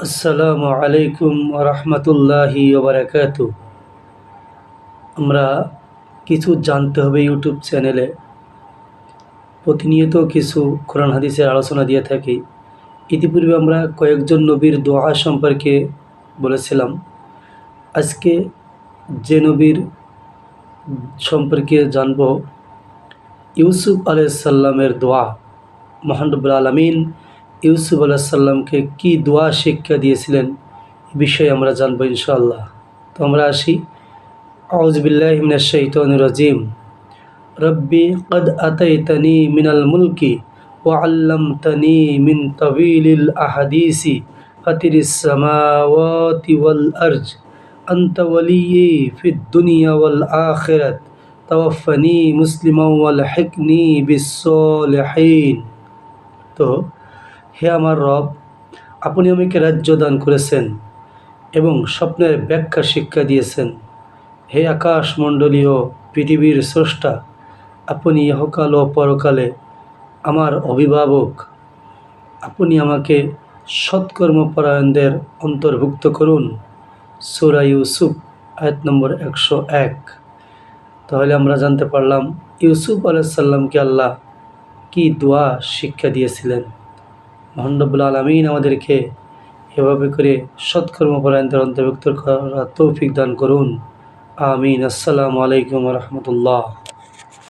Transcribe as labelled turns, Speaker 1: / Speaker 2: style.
Speaker 1: আসসালামু আলাইকুম রহমতুল্লাহি ওবরাকাত আমরা কিছু জানতে হবে ইউটিউব চ্যানেলে। প্রতিনিয়ত কিছু কোরআন হাদিসের আলোচনা দিয়ে থাকি। ইতিপূর্বে আমরা কয়েকজন নবীর দোয়া সম্পর্কে বলেছিলাম। আজকে যে নবীর সম্পর্কে জানব, ইউসুফ আলাইসাল্লামের দোয়া। মহানবুল আলমিন ইউসুফ আলাইসাল্লামকে কী দোয়া শিক্ষা দিয়েছিলেন এ বিষয়ে আমরা জানবো ইনশাআল্লাহ তো আমরা আসি আউজবিল্লাহিমিনাশাইতনুরাজিম রব্বি কদ আতাইতানি মিনাল মুলকি ওয়াল্লামতানি মিন তবিলিল আহাদিসি ফাতিরিস সামাওয়াতি ওয়াল আরজ أنت ولي في الدنيا والآخرة توفني مسلما والحقني بالصالحين তো হে আমার রব, আপনি আমাকে রাজ্য দান করেছেন এবং স্বপ্নের ব্যাখ্যা শিক্ষা দিয়েছেন। হে আকাশমণ্ডলীয় পৃথিবীর স্রষ্টা, আপনি ইহকাল ও পরকালে আমার অভিভাবক। আপনি আমাকে সৎকর্মপরায়ণদের অন্তর্ভুক্ত করুন। সুরা ইউসুফ, আয়াত নম্বর একশো এক। তাহলে আমরা জানতে পারলাম, ইউসুফ আলাইসাল্লামকে আল্লাহ কি দোয়া শিক্ষা দিয়েছিলেন? মহানবুল আলমিন আমাদেরকে এভাবে করে সৎকর্মপরায়ণদের অন্তর্ভুক্ত করা তৌফিক দান করুন। আমিন। আসসালামু আলাইকুম রহমতুল্লাহ।